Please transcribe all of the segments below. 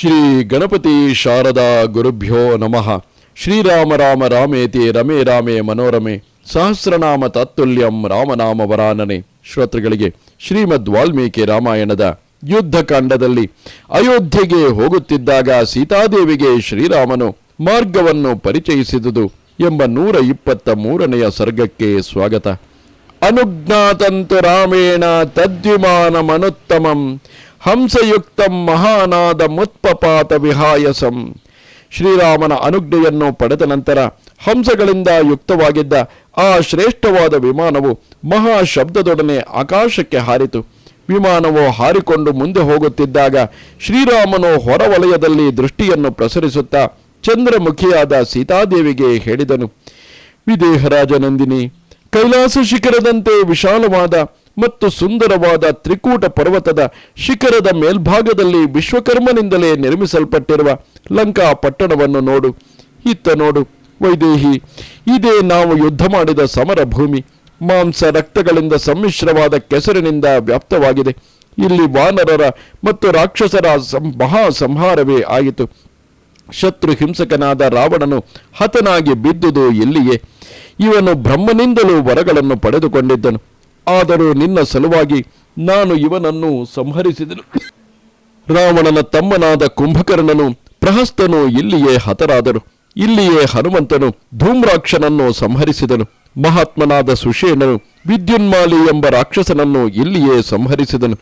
ಶ್ರೀ ಗಣಪತಿ ಶಾರದಾ ಗುರುಭ್ಯೋ ನಮಃ. ಶ್ರೀರಾಮ ರಾಮ ರಾಮೇತಿ ರಮೇ ರಾಮೇ ಮನೋರಮೆ. ಸಹಸ್ರನಾಮ ತಾತ್ತುಲ್ಯಂ ರಾಮನಾಮ ವರಾನನೆ. ಶ್ರೋತೃಗಳಿಗೆ ಶ್ರೀಮದ್ ವಾಲ್ಮೀಕಿ ರಾಮಾಯಣದ ಯುದ್ಧಕಾಂಡದಲ್ಲಿ ಅಯೋಧ್ಯೆಗೆ ಹೋಗುತ್ತಿದ್ದಾಗ ಸೀತಾದೇವಿಗೆ ಶ್ರೀರಾಮನು ಮಾರ್ಗವನ್ನು ಪರಿಚಯಿಸಿದುದು ಎಂಬ ನೂರ ಇಪ್ಪತ್ತ ಮೂರನೆಯ ಸರ್ಗಕ್ಕೆ ಸ್ವಾಗತ. ಅನುಜ್ಞಾತಂತು ರಾಮೇಣ ತದ್ವಿಮಾನಮನುತ್ತಮಂ. ಹಂಸಯುಕ್ತಂ ಮಹಾನಾದ ಮುತ್ಪಪಾತ ವಿಹಾಯಸಂ. ಶ್ರೀರಾಮನ ಅನುಜ್ಞೆಯನ್ನು ಪಡೆದ ನಂತರ ಹಂಸಗಳಿಂದ ಯುಕ್ತವಾಗಿದ್ದ ಆ ಶ್ರೇಷ್ಠವಾದ ವಿಮಾನವು ಮಹಾ ಶಬ್ದದೊಡನೆ ಆಕಾಶಕ್ಕೆ ಹಾರಿತು. ವಿಮಾನವು ಹಾರಿಕೊಂಡು ಮುಂದೆ ಹೋಗುತ್ತಿದ್ದಾಗ ಶ್ರೀರಾಮನು ಹೊರವಲಯದಲ್ಲಿ ದೃಷ್ಟಿಯನ್ನು ಪ್ರಸರಿಸುತ್ತಾ ಚಂದ್ರಮುಖಿಯಾದ ಸೀತಾದೇವಿಗೆ ಹೇಳಿದನು ವಿದೇಹರಾಜನಂದಿನಿ ಕೈಲಾಸ ಶಿಖರದಂತೆ ವಿಶಾಲವಾದ ಮತ್ತು ಸುಂದರವಾದ ತ್ರಿಕೂಟ ಪರ್ವತದ ಶಿಖರದ ಮೇಲ್ಭಾಗದಲ್ಲಿ ವಿಶ್ವಕರ್ಮನಿಂದಲೇ ನಿರ್ಮಿಸಲ್ಪಟ್ಟಿರುವ ಲಂಕಾ ಪಟ್ಟಣವನ್ನು ನೋಡು. ಇತ್ತ ನೋಡು, ವೈದೇಹಿ. ಇದೇ ನಾವು ಯುದ್ಧ ಮಾಡಿದ ಸಮರ ಭೂಮಿ. ಮಾಂಸ ರಕ್ತಗಳಿಂದ ಸಮ್ಮಿಶ್ರವಾದ ಕೆಸರಿನಿಂದ ವ್ಯಾಪ್ತವಾಗಿದೆ. ಇಲ್ಲಿ ವಾನರರ ಮತ್ತು ರಾಕ್ಷಸರ ಮಹಾ ಸಂಹಾರವೇ ಆಯಿತು ಶತ್ರು ಹಿಂಸಕನಾದ ರಾವಣನು ಹತನಾಗಿ ಬಿದ್ದುದು ಎಲ್ಲಿಯೇ ಇವನು ಬ್ರಹ್ಮನಿಂದಲೂ ವರಗಳನ್ನು ಪಡೆದುಕೊಂಡಿದ್ದನು. ಆದರೂ ನಿನ್ನ ಸಲುವಾಗಿ ನಾನು ಇವನನ್ನು ಸಂಹರಿಸಿದನು. ರಾವಣನ ತಮ್ಮನಾದ ಕುಂಭಕರ್ಣನು ಪ್ರಹಸ್ತನು ಇಲ್ಲಿಯೇ ಹತರಾದರು. ಇಲ್ಲಿಯೇ ಹನುಮಂತನು ಧೂಮ್ರಾಕ್ಷನನ್ನು ಸಂಹರಿಸಿದನು. ಮಹಾತ್ಮನಾದ ಸುಷೇಣನು ವಿದ್ಯುನ್ಮಾಲಿ ಎಂಬ ರಾಕ್ಷಸನನ್ನು ಇಲ್ಲಿಯೇ ಸಂಹರಿಸಿದನು.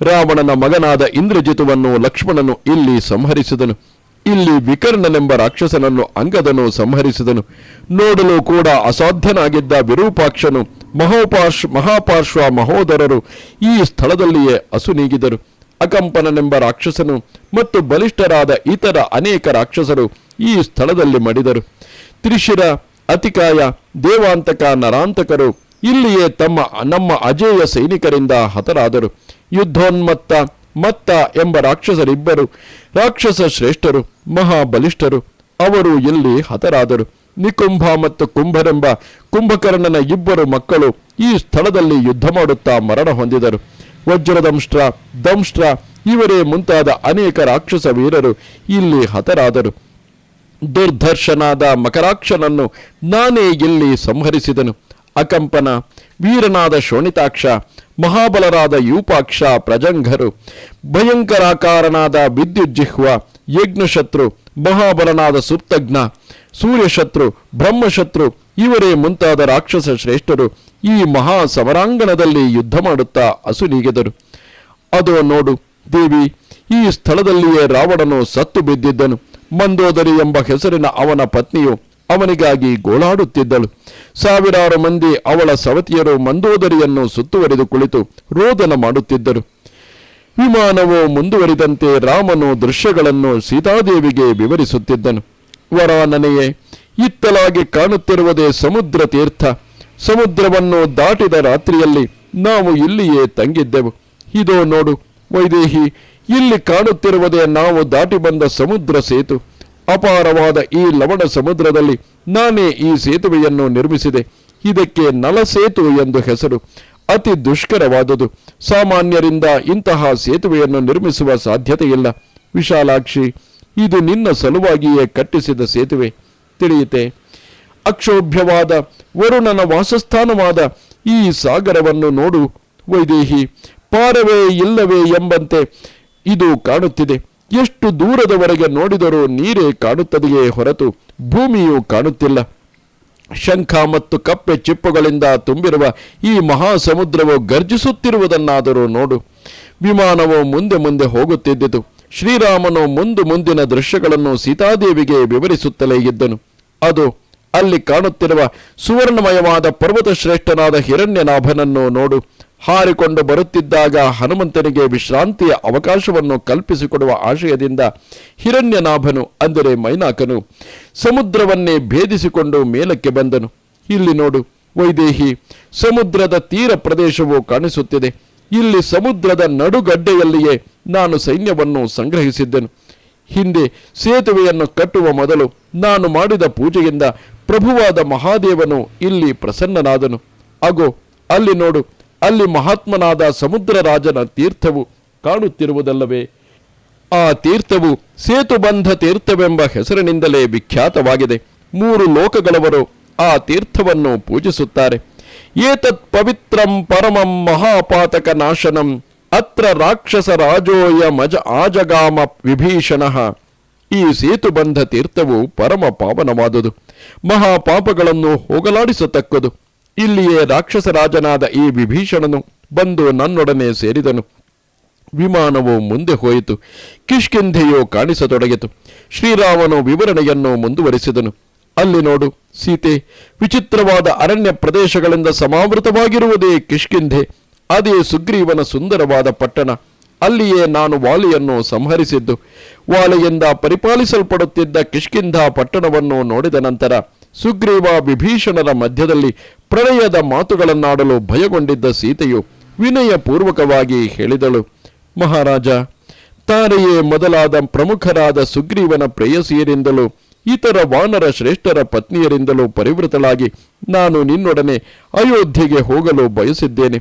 ರಾವಣನ ಮಗನಾದ ಇಂದ್ರಜಿತುವನ್ನು ಲಕ್ಷ್ಮಣನು ಇಲ್ಲಿ ಸಂಹರಿಸಿದನು. ಇಲ್ಲಿ ವಿಕರ್ಣನೆಂಬ ರಾಕ್ಷಸನನ್ನು ಅಂಗದನು ಸಂಹರಿಸಿದನು. ನೋಡಲು ಕೂಡ ಅಸಾಧ್ಯನಾಗಿದ್ದ ವಿರೂಪಾಕ್ಷನು ಮಹೋಪಾರ್ಶ್ ಮಹಾಪಾರ್ಶ್ವ ಮಹೋದರರು ಈ ಸ್ಥಳದಲ್ಲಿಯೇ ಅಸುನೀಗಿದರು ಅಕಂಪನನೆಂಬ ರಾಕ್ಷಸನು ಮತ್ತು ಬಲಿಷ್ಠರಾದ ಇತರ ಅನೇಕ ರಾಕ್ಷಸರು ಈ ಸ್ಥಳದಲ್ಲಿ ಮಡಿದರು. ತ್ರಿಶಿರ, ಅತಿಕಾಯ, ದೇವಾಂತಕ, ನರಾಂತಕರು ಇಲ್ಲಿಯೇ ತಮ್ಮ ನಮ್ಮ ಅಜೇಯ ಸೈನಿಕರಿಂದ ಹತರಾದರು. ಯುದ್ಧೋನ್ಮತ್ತ ಮತ್ತ ಎಂಬ ರಾಕ್ಷಸರಿಬ್ಬರು, ರಾಕ್ಷಸ ಶ್ರೇಷ್ಠರು, ಮಹಾಬಲಿಷ್ಠರು, ಅವರು ಇಲ್ಲಿ ಹತರಾದರು. ನಿಕುಂಭ ಮತ್ತು ಕುಂಭರೆಂಬ ಕುಂಭಕರ್ಣನ ಇಬ್ಬರು ಮಕ್ಕಳು ಈ ಸ್ಥಳದಲ್ಲಿ ಯುದ್ಧ ಮಾಡುತ್ತಾ ಮರಣ ಹೊಂದಿದರು. ವಜ್ರದಂಷ್ಟ್ರ ದಂಷ್ಟ್ರ ಇವರೇ ಮುಂತಾದ ಅನೇಕ ರಾಕ್ಷಸ ವೀರರು ಇಲ್ಲಿ ಹತರಾದರು. ದುರ್ಧರ್ಷನಾದ ಮಕರಾಕ್ಷನನ್ನು ನಾನೇ ಇಲ್ಲಿ ಸಂಹರಿಸಿದನು. ಅಕಂಪನ, ವೀರನಾದ ಶೋಣಿತಾಕ್ಷ, ಮಹಾಬಲರಾದ ಯೂಪಾಕ್ಷ ಪ್ರಜಂಘರು ಭಯಂಕರಾಕಾರನಾದ ವಿದ್ಯುಜ್ಜಿಹ್ವ, ಯಜ್ಞಶತ್ರು, ಮಹಾಬಲನಾದ ಸುಪ್ತಜ್ಞ ಸೂರ್ಯಶತ್ರು ಬ್ರಹ್ಮಶತ್ರು ಇವರೇ ಮುಂತಾದ ರಾಕ್ಷಸ ಶ್ರೇಷ್ಠರು ಈ ಮಹಾ ಸಮರಾಂಗಣದಲ್ಲಿ ಯುದ್ಧ ಮಾಡುತ್ತಾ ಅಸುನೀಗೆದರು ಅದು ನೋಡು, ದೇವಿ, ಈ ಸ್ಥಳದಲ್ಲಿಯೇ ರಾವಣನು ಸತ್ತು ಬಿದ್ದಿದ್ದನು. ಮಂದೋದರಿ ಎಂಬ ಹೆಸರಿನ ಅವನ ಪತ್ನಿಯು ಅವನಿಗಾಗಿ ಗೋಳಾಡುತ್ತಿದ್ದಳು. ಸಾವಿರಾರು ಮಂದಿ ಅವಳ ಸವತಿಯರು ಮಂದೋದರಿಯನ್ನು ಸುತ್ತುವರಿದು ಕುಳಿತು ರೋದನ ಮಾಡುತ್ತಿದ್ದರು. ವಿಮಾನವು ಮುಂದುವರಿದಂತೆ ರಾಮನು ದೃಶ್ಯಗಳನ್ನು ಸೀತಾದೇವಿಗೆ ವಿವರಿಸುತ್ತಿದ್ದನು. ವರಾನನೆಯೇ ಇತ್ತಲಾಗಿ ಕಾಣುತ್ತಿರುವುದೇ ಸಮುದ್ರ ತೀರ್ಥ. ಸಮುದ್ರವನ್ನು ದಾಟಿದ ರಾತ್ರಿಯಲ್ಲಿ ನಾವು ಇಲ್ಲಿಯೇ ತಂಗಿದ್ದೆವು. ಇದೋ ನೋಡು, ವೈದೇಹಿ, ಇಲ್ಲಿ ಕಾಣುತ್ತಿರುವುದೇ ನಾವು ದಾಟಿ ಬಂದ ಸಮುದ್ರ ಸೇತು. ಅಪಾರವಾದ ಈ ಲವಣ ಸಮುದ್ರದಲ್ಲಿ ನಾನೇ ಈ ಸೇತುವೆಯನ್ನು ನಿರ್ಮಿಸಿದೆ. ಇದಕ್ಕೆ ನಲಸೇತು ಎಂದು ಹೆಸರು. ಅತಿ ದುಷ್ಕರವಾದುದು. ಸಾಮಾನ್ಯರಿಂದ ಇಂತಹ ಸೇತುವೆಯನ್ನು ನಿರ್ಮಿಸುವ ಸಾಧ್ಯತೆಯಿಲ್ಲ. ವಿಶಾಲಾಕ್ಷಿ ಇದು ನಿನ್ನ ಸಲುವಾಗಿಯೇ ಕಟ್ಟಿಸಿದ ಸೇತುವೆ. ತಿಳಿಯಿತೆ, ಅಕ್ಷೋಭ್ಯವಾದ ವರುಣನ ವಾಸಸ್ಥಾನವಾದ ಈ ಸಾಗರವನ್ನು ನೋಡು, ವೈದೇಹಿ, ಪಾರವೇ ಇಲ್ಲವೇ ಎಂಬಂತೆ ಇದು ಕಾಣುತ್ತಿದೆ. ಎಷ್ಟು ದೂರದವರೆಗೆ ನೋಡಿದರೂ ನೀರೇ ಕಾಣುತ್ತದೆಯೇ ಹೊರತು ಭೂಮಿಯು ಕಾಣುತ್ತಿಲ್ಲ. ಶಂಖ ಮತ್ತು ಕಪ್ಪೆ ಚಿಪ್ಪುಗಳಿಂದ ತುಂಬಿರುವ ಈ ಮಹಾಸಮುದ್ರವು ಗರ್ಜಿಸುತ್ತಿರುವುದನ್ನಾದರೂ ನೋಡು. ವಿಮಾನವು ಮುಂದೆ ಮುಂದೆ ಹೋಗುತ್ತಿದ್ದಿತು ಶ್ರೀರಾಮನು ಮುಂದು ಮುಂದಿನ ದೃಶ್ಯಗಳನ್ನು ಸೀತಾದೇವಿಗೆ ವಿವರಿಸುತ್ತಲೇ ಇದ್ದನು. ಅದು ಅಲ್ಲಿ ಕಾಣುತ್ತಿರುವ ಸುವರ್ಣಮಯವಾದ ಪರ್ವತ ಶ್ರೇಷ್ಠನಾದ ಹಿರಣ್ಯನಾಭನನ್ನು ನೋಡು. ಹಾರಿಕೊಂಡು ಬರುತ್ತಿದ್ದಾಗ ಹನುಮಂತನಿಗೆ ವಿಶ್ರಾಂತಿಯ ಅವಕಾಶವನ್ನು ಕಲ್ಪಿಸಿಕೊಡುವ ಆಶಯದಿಂದ ಹಿರಣ್ಯನಾಭನು, ಅಂದರೆ ಮೈನಾಕನು, ಸಮುದ್ರವನ್ನೇ ಭೇದಿಸಿಕೊಂಡು ಮೇಲಕ್ಕೆ ಬಂದನು. ಇಲ್ಲಿ ನೋಡು, ವೈದೇಹಿ, ಸಮುದ್ರದ ತೀರ ಪ್ರದೇಶವು ಕಾಣಿಸುತ್ತಿದೆ. ಇಲ್ಲಿ ಸಮುದ್ರದ ನಡುಗಡ್ಡೆಯಲ್ಲಿಯೇ ನಾನು ಸೈನ್ಯವನ್ನು ಸಂಗ್ರಹಿಸಿದ್ದೆನು. ಹಿಂದೆ ಸೇತುವೆಯನ್ನು ಕಟ್ಟುವ ಮೊದಲು ನಾನು ಮಾಡಿದ ಪೂಜೆಯಿಂದ ಪ್ರಭುವಾದ ಮಹಾದೇವನು ಇಲ್ಲಿ ಪ್ರಸನ್ನನಾದನು. ಅಗೋ, ಅಲ್ಲಿ ನೋಡು, ಅಲ್ಲಿ ಮಹಾತ್ಮನಾದ ಸಮುದ್ರ ರಾಜನ ತೀರ್ಥವು ಕಾಣುತ್ತಿರುವುದಲ್ಲವೇ? ಆ ತೀರ್ಥವು ಸೇತುಬಂಧ ತೀರ್ಥವೆಂಬ ಹೆಸರಿನಿಂದಲೇ ವಿಖ್ಯಾತವಾಗಿದೆ. ಮೂರು ಲೋಕಗಳವರು ಆ ತೀರ್ಥವನ್ನು ಪೂಜಿಸುತ್ತಾರೆ. ಏತತ್ ಪವಿತ್ರಂ ಪರಮಂ ಮಹಾಪಾತಕ ನಾಶನಂ ಅತ್ರ ರಾಕ್ಷಸ ರಾಜೋಯ ಮಜ ಆಜಗಾಮ ವಿಭೀಷಣಃ. ಈ ಸೇತುಬಂಧ ತೀರ್ಥವು ಪರಮ ಪಾವನವಾದುದು. ಮಹಾಪಾಪಗಳನ್ನು ಹೋಗಲಾಡಿಸತಕ್ಕದು. ಇಲ್ಲಿಯೇ ರಾಕ್ಷಸರಾಜನಾದ ಈ ವಿಭೀಷಣನು ಬಂದು ನನ್ನೊಡನೆ ಸೇರಿದನು. ವಿಮಾನವು ಮುಂದೆ ಹೋಯಿತು. ಕಿಷ್ಕಿಂಧೆಯು ಕಾಣಿಸತೊಡಗಿತು. ಶ್ರೀರಾಮನು ವಿವರಣೆಯನ್ನು ಮುಂದುವರಿಸಿದನು. ಅಲ್ಲಿ ನೋಡು, ಸೀತೆ, ವಿಚಿತ್ರವಾದ ಅರಣ್ಯ ಪ್ರದೇಶಗಳಿಂದ ಸಮಾವೃತವಾಗಿರುವುದೇ ಕಿಷ್ಕಿಂಧೆ. ಅದೇ ಸುಗ್ರೀವನ ಸುಂದರವಾದ ಪಟ್ಟಣ. ಅಲ್ಲಿಯೇ ನಾನು ವಾಲಿಯನ್ನು ಸಂಹರಿಸಿದ್ದು. ವಾಲಿಯಿಂದ ಪರಿಪಾಲಿಸಲ್ಪಡುತ್ತಿದ್ದ ಕಿಷ್ಕಿಂಧ ಪಟ್ಟಣವನ್ನು ನೋಡಿದ ನಂತರ ಸುಗ್ರೀವ ವಿಭೀಷಣರ ಮಧ್ಯದಲ್ಲಿ ಪ್ರಳಯದ ಮಾತುಗಳನ್ನಾಡಲು ಭಯಗೊಂಡಿದ್ದ ಸೀತೆಯು ವಿನಯಪೂರ್ವಕವಾಗಿ ಹೇಳಿದಳು, ಮಹಾರಾಜ, ತಾರೆಯೇ ಮೊದಲಾದ ಪ್ರಮುಖರಾದ ಸುಗ್ರೀವನ ಪ್ರೇಯಸಿಯರಿಂದಲೂ ಇತರ ವಾನರ ಶ್ರೇಷ್ಠರ ಪತ್ನಿಯರಿಂದಲೂ ಪರಿವೃತಳಾಗಿ ನಾನು ನಿನ್ನೊಡನೆ ಅಯೋಧ್ಯೆಗೆ ಹೋಗಲು ಬಯಸಿದ್ದೇನೆ.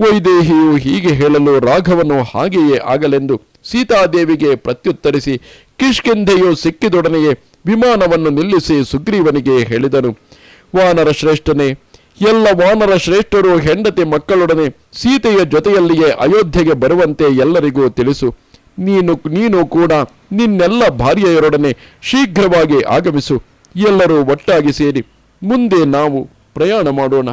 ವೈದೇಹಿಯು ಹೀಗೆ ಹೇಳಲು ರಾಘವನು ಹಾಗೆಯೇ ಆಗಲೆಂದು ಸೀತಾದೇವಿಗೆ ಪ್ರತ್ಯುತ್ತರಿಸಿ ಕಿಷ್ಕಿಂಧೆಯು ಸಿಕ್ಕಿದೊಡನೆಯೇ ವಿಮಾನವನ್ನು ನಿಲ್ಲಿಸಿ ಸುಗ್ರೀವನಿಗೆ ಹೇಳಿದನು. ವಾನರ ಶ್ರೇಷ್ಠನೇ, ಎಲ್ಲ ವಾನರ ಶ್ರೇಷ್ಠರು ಹೆಂಡತಿ ಮಕ್ಕಳೊಡನೆ ಸೀತೆಯ ಜೊತೆಯಲ್ಲಿಯೇ ಅಯೋಧ್ಯೆಗೆ ಬರುವಂತೆ ಎಲ್ಲರಿಗೂ ತಿಳಿಸು. ನೀನು ನೀನು ಕೂಡ ನಿನ್ನೆಲ್ಲ ಭಾರ್ಯೆಯರೊಡನೆ ಶೀಘ್ರವಾಗಿ ಆಗಮಿಸು. ಎಲ್ಲರೂ ಒಟ್ಟಾಗಿ ಸೇರಿ ಮುಂದೆ ನಾವು ಪ್ರಯಾಣ ಮಾಡೋಣ.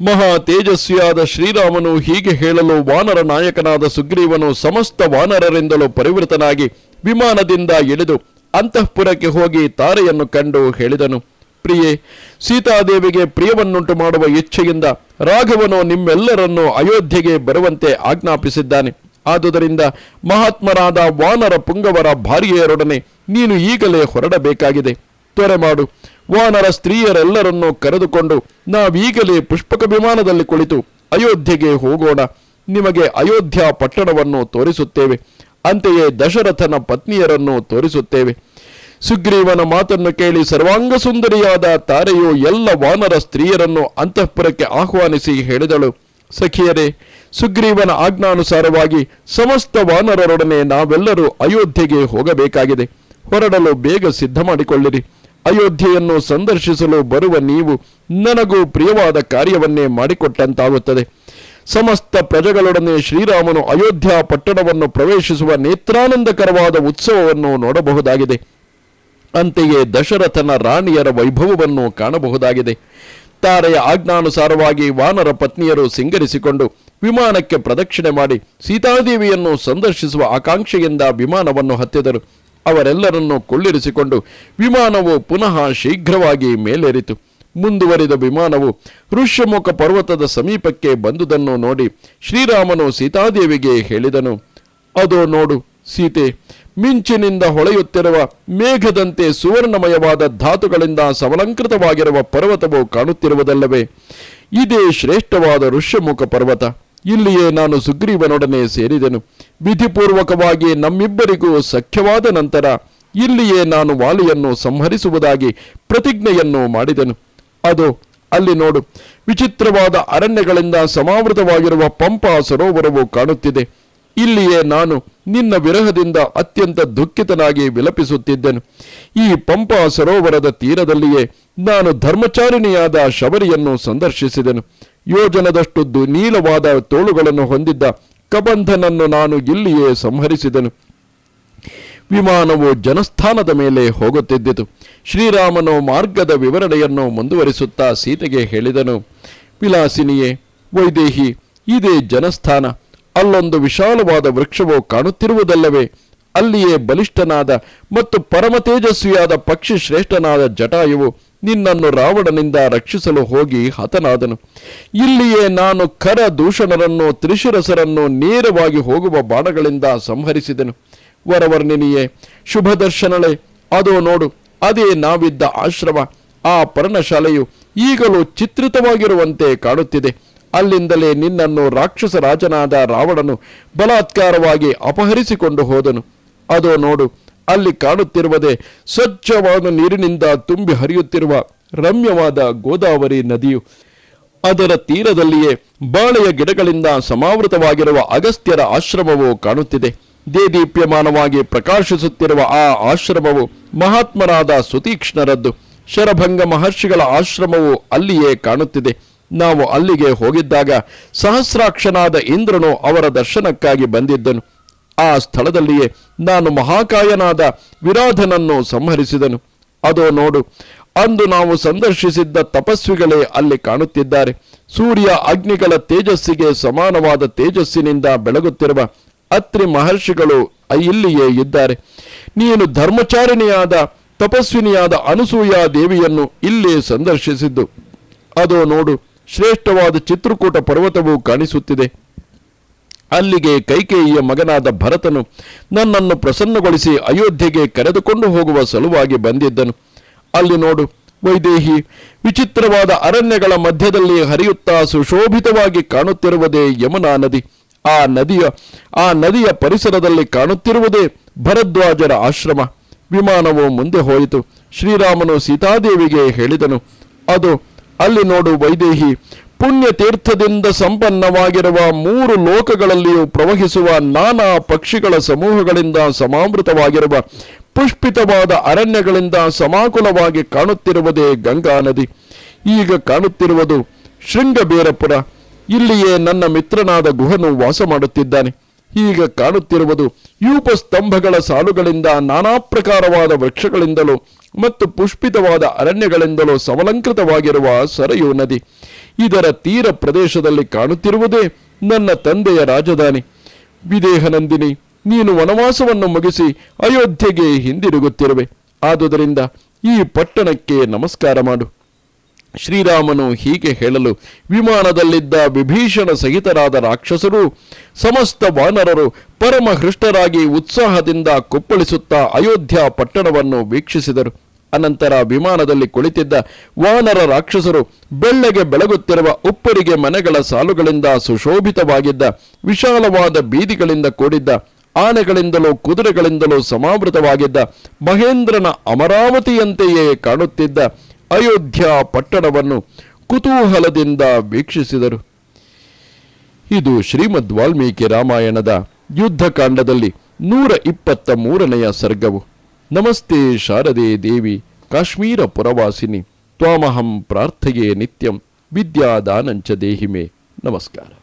ಮಹಾ ತೇಜಸ್ವಿಯಾದ ಶ್ರೀರಾಮನು ಹೀಗೆ ಹೇಳಲು ವಾನರ ನಾಯಕನಾದ ಸುಗ್ರೀವನು ಸಮಸ್ತ ವಾನರರಿಂದಲೂ ಪರಿವೃತನಾಗಿ ವಿಮಾನದಿಂದ ಇಳಿದು ಅಂತಃಪುರಕ್ಕೆ ಹೋಗಿ ತಾರೆಯನ್ನು ಕಂಡು ಹೇಳಿದನು. ಪ್ರಿಯೆ, ಸೀತಾದೇವಿಗೆ ಪ್ರಿಯವನ್ನುಂಟು ಮಾಡುವ ಇಚ್ಛೆಯಿಂದ ರಾಘವನು ನಿಮ್ಮೆಲ್ಲರನ್ನು ಅಯೋಧ್ಯೆಗೆ ಬರುವಂತೆ ಆಜ್ಞಾಪಿಸಿದ್ದಾನೆ. ಆದುದರಿಂದ ಮಹಾತ್ಮರಾದ ವಾನರ ಪುಂಗವರ ಭಾರ್ಯೆಯರೊಡನೆ ನೀನು ಈಗಲೇ ಹೊರಡಬೇಕಾಗಿದೆ. ತ್ವರೆ ಮಾಡು. ವಾನರ ಸ್ತ್ರೀಯರೆಲ್ಲರನ್ನೂ ಕರೆದುಕೊಂಡು ನಾವೀಗಲೇ ಪುಷ್ಪಕ ವಿಮಾನದಲ್ಲಿ ಕುಳಿತು ಅಯೋಧ್ಯೆಗೆ ಹೋಗೋಣ. ನಿಮಗೆ ಅಯೋಧ್ಯ ಪಟ್ಟಣವನ್ನು ತೋರಿಸುತ್ತೇವೆ. ಅಂತೆಯೇ ದಶರಥನ ಪತ್ನಿಯರನ್ನು ತೋರಿಸುತ್ತೇವೆ. ಸುಗ್ರೀವನ ಮಾತನ್ನು ಕೇಳಿ ಸರ್ವಾಂಗ ಸುಂದರಿಯಾದ ತಾರೆಯು ಎಲ್ಲ ವಾನರ ಸ್ತ್ರೀಯರನ್ನು ಅಂತಃಪುರಕ್ಕೆ ಆಹ್ವಾನಿಸಿ ಹೇಳಿದಳು. ಸಖಿಯರೇ ಸುಗ್ರೀವನ ಆಜ್ಞಾನುಸಾರವಾಗಿ ಸಮಸ್ತ ವಾನರರೊಡನೆ ನಾವೆಲ್ಲರೂ ಅಯೋಧ್ಯೆಗೆ ಹೋಗಬೇಕಾಗಿದೆ. ಹೊರಡಲು ಬೇಗ ಸಿದ್ಧ ಮಾಡಿಕೊಳ್ಳಿರಿ. ಅಯೋಧ್ಯೆಯನ್ನು ಸಂದರ್ಶಿಸಲು ಬರುವ ನೀವು ನನಗೂ ಪ್ರಿಯವಾದ ಕಾರ್ಯವನ್ನೇ ಮಾಡಿಕೊಟ್ಟಂತಾಗುತ್ತದೆ. ಸಮಸ್ತ ಪ್ರಜೆಗಳೊಡನೆ ಶ್ರೀರಾಮನು ಅಯೋಧ್ಯ ಪಟ್ಟಣವನ್ನು ಪ್ರವೇಶಿಸುವ ನೇತ್ರಾನಂದಕರವಾದ ಉತ್ಸವವನ್ನು ನೋಡಬಹುದಾಗಿದೆ. ಅಂತೆಯೇ ದಶರಥನ ರಾಣಿಯರ ವೈಭವವನ್ನು ಕಾಣಬಹುದಾಗಿದೆ. ತಾರೆಯ ಆಜ್ಞಾನುಸಾರವಾಗಿ ವಾನರ ಪತ್ನಿಯರು ಸಿಂಗರಿಸಿಕೊಂಡು ವಿಮಾನಕ್ಕೆ ಪ್ರದಕ್ಷಿಣೆ ಮಾಡಿ ಸೀತಾದೇವಿಯನ್ನು ಸಂದರ್ಶಿಸುವ ಆಕಾಂಕ್ಷೆಯಿಂದ ವಿಮಾನವನ್ನು ಹತ್ತಿದರು. ಅವರೆಲ್ಲರನ್ನು ಕೊಳ್ಳಿರಿಸಿಕೊಂಡು ವಿಮಾನವು ಪುನಃ ಶೀಘ್ರವಾಗಿ ಮೇಲೇರಿತು. ಮುಂದುವರಿದ ವಿಮಾನವು ಋಷ್ಯಮುಖ ಪರ್ವತದ ಸಮೀಪಕ್ಕೆ ಬಂದುದನ್ನು ನೋಡಿ ಶ್ರೀರಾಮನು ಸೀತಾದೇವಿಗೆ ಹೇಳಿದನು, ಅದೋ ನೋಡು ಸೀತೆ ಮಿಂಚಿನಿಂದ ಹೊಳೆಯುತ್ತಿರುವ ಮೇಘದಂತೆ ಸುವರ್ಣಮಯವಾದ ಧಾತುಗಳಿಂದ ಸವಲಂಕೃತವಾಗಿರುವ ಪರ್ವತವು ಕಾಣುತ್ತಿರುವುದಲ್ಲವೇ? ಇದೇ ಶ್ರೇಷ್ಠವಾದ ಋಷ್ಯಮುಖ ಪರ್ವತ. ಇಲ್ಲಿಯೇ ನಾನು ಸುಗ್ರೀವನೊಡನೆ ಸೇರಿದೆನು. ವಿಧಿಪೂರ್ವಕವಾಗಿ ನಮ್ಮಿಬ್ಬರಿಗೂ ಸಖ್ಯವಾದ ನಂತರ ಇಲ್ಲಿಯೇ ನಾನು ವಾಲಿಯನ್ನು ಸಂಹರಿಸುವುದಾಗಿ ಪ್ರತಿಜ್ಞೆಯನ್ನು ಮಾಡಿದೆನು. ಅದು, ಅಲ್ಲಿ ನೋಡು, ವಿಚಿತ್ರವಾದ ಅರಣ್ಯಗಳಿಂದ ಸಮಾವೃತವಾಗಿರುವ ಪಂಪಾ ಸರೋವರವು ಕಾಣುತ್ತಿದೆ. ಇಲ್ಲಿಯೇ ನಾನು ನಿನ್ನ ವಿರಹದಿಂದ ಅತ್ಯಂತ ದುಃಖಿತನಾಗಿ ವಿಲಪಿಸುತ್ತಿದ್ದೆನು. ಈ ಪಂಪ ಸರೋವರದ ತೀರದಲ್ಲಿಯೇ ನಾನು ಧರ್ಮಚಾರಿಣಿಯಾದ ಶಬರಿಯನ್ನು ಸಂದರ್ಶಿಸಿದೆನು. ಯೋಜನದಷ್ಟು ನೀಲವಾದ ತೋಳುಗಳನ್ನು ಹೊಂದಿದ್ದ ಕಬಂಧನನ್ನು ನಾನು ಇಲ್ಲಿಯೇ ಸಂಹರಿಸಿದೆನು. ವಿಮಾನವು ಜನಸ್ಥಾನದ ಮೇಲೆ ಹೋಗುತ್ತಿದ್ದಿತು. ಶ್ರೀರಾಮನು ಮಾರ್ಗದ ವಿವರಣೆಯನ್ನು ಮುಂದುವರಿಸುತ್ತಾ ಸೀತೆಗೆ ಹೇಳಿದನು, ವಿಲಾಸಿನಿಯೇ, ವೈದೇಹಿ, ಇದೇ ಜನಸ್ಥಾನ. ಅಲ್ಲೊಂದು ವಿಶಾಲವಾದ ವೃಕ್ಷವು ಕಾಣುತ್ತಿರುವುದಲ್ಲವೇ, ಅಲ್ಲಿಯೇ ಬಲಿಷ್ಠನಾದ ಮತ್ತು ಪರಮತೇಜಸ್ವಿಯಾದ ಪಕ್ಷಿ ಶ್ರೇಷ್ಠನಾದ ಜಟಾಯುವು ನಿನ್ನನ್ನು ರಾವಣನಿಂದ ರಕ್ಷಿಸಲು ಹೋಗಿ ಹತನಾದನು. ಇಲ್ಲಿಯೇ ನಾನು ಕರ ದೂಷಣರನ್ನು ತ್ರಿಶಿರಸರನ್ನು ನೇರವಾಗಿ ಹೋಗುವ ಬಾಣಗಳಿಂದ ಸಂಹರಿಸಿದನು. ವರವರ್ಣಿನಿಯೇ, ಶುಭದರ್ಶನಳೆ, ಅದೋ ನೋಡು, ಅದೇ ನಾವಿದ್ದ ಆಶ್ರಮ, ಆ ಪರ್ಣಶಾಲೆಯು ಈಗಲೂ ಚಿತ್ರಿತವಾಗಿರುವಂತೆ ಕಾಣುತ್ತಿದೆ. ಅಲ್ಲಿಂದಲೇ ನಿನ್ನನ್ನು ರಾಕ್ಷಸ ರಾಜನಾದ ರಾವಣನು ಬಲಾತ್ಕಾರವಾಗಿ ಅಪಹರಿಸಿಕೊಂಡು ಹೋದನು. ಅದೋ ನೋಡು, ಅಲ್ಲಿ ಕಾಣುತ್ತಿರುವುದೇ ಸ್ವಚ್ಛವಾದ ನೀರಿನಿಂದ ತುಂಬಿ ಹರಿಯುತ್ತಿರುವ ರಮ್ಯವಾದ ಗೋದಾವರಿ ನದಿಯು. ಅದರ ತೀರದಲ್ಲಿಯೇ ಬಾಳೆಯ ಗಿಡಗಳಿಂದ ಸಮಾವೃತವಾಗಿರುವ ಅಗಸ್ತ್ಯರ ಆಶ್ರಮವು ಕಾಣುತ್ತಿದೆ. ದೇದೀಪ್ಯಮಾನವಾಗಿ ಪ್ರಕಾಶಿಸುತ್ತಿರುವ ಆ ಆಶ್ರಮವು ಮಹಾತ್ಮರಾದ ಸುತೀಕ್ಷ್ಣರದ್ದು. ಶರಭಂಗ ಮಹರ್ಷಿಗಳ ಆಶ್ರಮವು ಅಲ್ಲಿಯೇ ಕಾಣುತ್ತಿದೆ. ನಾವು ಅಲ್ಲಿಗೆ ಹೋಗಿದ್ದಾಗ ಸಹಸ್ರಾಕ್ಷನಾದ ಇಂದ್ರನು ಅವರ ದರ್ಶನಕ್ಕಾಗಿ ಬಂದಿದ್ದನು. ಆ ಸ್ಥಳದಲ್ಲಿಯೇ ನಾನು ಮಹಾಕಾಯನಾದ ವಿರಾಧನನ್ನು ಸಂಹರಿಸಿದನು. ಅದೋ ನೋಡು, ಅಂದು ನಾವು ಸಂದರ್ಶಿಸಿದ್ದ ತಪಸ್ವಿಗಳೇ ಅಲ್ಲಿ ಕಾಣುತ್ತಿದ್ದಾರೆ. ಸೂರ್ಯ ಅಗ್ನಿಗಳ ತೇಜಸ್ಸಿಗೆ ಸಮಾನವಾದ ತೇಜಸ್ಸಿನಿಂದ ಬೆಳಗುತ್ತಿರುವ ಅತ್ರಿ ಮಹರ್ಷಿಗಳು ಇಲ್ಲಿಯೇ ಇದ್ದಾರೆ. ನೀನು ಧರ್ಮಚಾರಿಣಿಯಾದ ತಪಸ್ವಿನಿಯಾದ ಅನಸೂಯ ದೇವಿಯನ್ನು ಇಲ್ಲಿ ಸಂದರ್ಶಿಸಿದ್ದು. ಅದು ನೋಡು ಶ್ರೇಷ್ಠವಾದ ಚಿತ್ರಕೂಟ ಪರ್ವತವು ಕಾಣಿಸುತ್ತಿದೆ. ಅಲ್ಲಿಗೆ ಕೈಕೇಯಿಯ ಮಗನಾದ ಭರತನು ನನ್ನನ್ನು ಪ್ರಸನ್ನಗೊಳಿಸಿ ಅಯೋಧ್ಯೆಗೆ ಕರೆದುಕೊಂಡು ಹೋಗುವ ಸಲುವಾಗಿ ಬಂದಿದ್ದನು. ಅಲ್ಲಿ ನೋಡು, ವೈದೇಹಿ, ವಿಚಿತ್ರವಾದ ಅರಣ್ಯಗಳ ಮಧ್ಯದಲ್ಲಿ ಹರಿಯುತ್ತಾ ಸುಶೋಭಿತವಾಗಿ ಕಾಣುತ್ತಿರುವುದೇ ಯಮುನಾ ನದಿ. ಆ ನದಿಯ ಆ ನದಿಯ ಪರಿಸರದಲ್ಲಿ ಕಾಣುತ್ತಿರುವುದೇ ಭರದ್ವಾಜರ ಆಶ್ರಮ. ವಿಮಾನವು ಮುಂದೆ ಹೋಯಿತು. ಶ್ರೀರಾಮನು ಸೀತಾದೇವಿಗೆ ಹೇಳಿದನು, ಅದು ಅಲ್ಲಿ ನೋಡು ವೈದೇಹಿ ಪುಣ್ಯ ತೀರ್ಥದಿಂದ ಸಂಪನ್ನವಾಗಿರುವ ಮೂರು ಲೋಕಗಳಲ್ಲಿಯೂ ಪ್ರವಹಿಸುವ ನಾನಾ ಪಕ್ಷಿಗಳ ಸಮೂಹಗಳಿಂದ ಸಮಾವೃತವಾಗಿರುವ ಪುಷ್ಪಿತವಾದ ಅರಣ್ಯಗಳಿಂದ ಸಮಾಕುಲವಾಗಿ ಕಾಣುತ್ತಿರುವುದೇ ಗಂಗಾ ನದಿ. ಈಗ ಕಾಣುತ್ತಿರುವುದು ಶೃಂಗಬೇರಪುರ. ಇಲ್ಲಿಯೇ ನನ್ನ ಮಿತ್ರನಾದ ಗುಹನು ವಾಸ ಮಾಡುತ್ತಿದ್ದಾನೆ. ಈಗ ಕಾಣುತ್ತಿರುವುದು ಯೂಪ ಸ್ತಂಭಗಳ ಸಾಲುಗಳಿಂದ ನಾನಾ ಪ್ರಕಾರವಾದ ವೃಕ್ಷಗಳಿಂದಲೂ ಮತ್ತು ಪುಷ್ಪಿತವಾದ ಅರಣ್ಯಗಳಿಂದಲೂ ಸವಲಂಕೃತವಾಗಿರುವ ಸರಯು ನದಿ. ಇದರ ತೀರ ಪ್ರದೇಶದಲ್ಲಿ ಕಾಣುತ್ತಿರುವುದೇ ನನ್ನ ತಂದೆಯ ರಾಜಧಾನಿ. ವಿದೇಹನಂದಿನಿ, ನೀನು ವನವಾಸವನ್ನು ಮುಗಿಸಿ ಅಯೋಧ್ಯೆಗೆ ಹಿಂದಿರುಗುತ್ತಿರುವೆ. ಆದುದರಿಂದ ಈ ಪಟ್ಟಣಕ್ಕೆ ನಮಸ್ಕಾರ ಮಾಡು. ಶ್ರೀರಾಮನು ಹೀಗೆ ಹೇಳಲು, ವಿಮಾನದಲ್ಲಿದ್ದ ವಿಭೀಷಣ ಸಹಿತರಾದ ರಾಕ್ಷಸರು, ಸಮಸ್ತ ವಾನರರು ಪರಮ ಹೃಷ್ಟರಾಗಿ ಉತ್ಸಾಹದಿಂದ ಕುಪ್ಪಳಿಸುತ್ತಾ ಅಯೋಧ್ಯ ಪಟ್ಟಣವನ್ನು ವೀಕ್ಷಿಸಿದರು. ಅನಂತರ ವಿಮಾನದಲ್ಲಿ ಕುಳಿತಿದ್ದ ವಾನರ ರಾಕ್ಷಸರು ಬೆಳ್ಳಗೆ ಬೆಳಗುತ್ತಿರುವ ಉಪ್ಪರಿಗೆ ಮನೆಗಳ ಸಾಲುಗಳಿಂದ ಸುಶೋಭಿತವಾಗಿದ್ದ, ವಿಶಾಲವಾದ ಬೀದಿಗಳಿಂದ ಕೂಡಿದ್ದ, ಆನೆಗಳಿಂದಲೂ ಕುದುರೆಗಳಿಂದಲೂ ಸಮಾವೃತವಾಗಿದ್ದ ಮಹೇಂದ್ರನ ಅಮರಾವತಿಯಂತೆಯೇ ಕಾಣುತ್ತಿದ್ದ ಅಯೋಧ್ಯ ಪಟ್ಟಣವನ್ನು ಕುತೂಹಲದಿಂದ ವೀಕ್ಷಿಸಿದರು. ಇದು ಶ್ರೀಮದ್ ವಾಲ್ಮೀಕಿ ರಾಮಾಯಣದ ಯುದ್ಧಕಾಂಡದಲ್ಲಿ ನೂರ ಇಪ್ಪತ್ತ ಮೂರನೆಯ ಸರ್ಗವು. ನಮಸ್ತೆ ಶಾರದೆ ದೇವಿ, ಕಾಶ್ಮೀರ ಪುರವಾಸಿನಿ, ತ್ವಾಮಹಂ ಪ್ರಾರ್ಥೆಯೇ ನಿತ್ಯಂ, ವಿದ್ಯಾದಾನಂಚ ದೇಹಿಮೆ. ನಮಸ್ಕಾರ.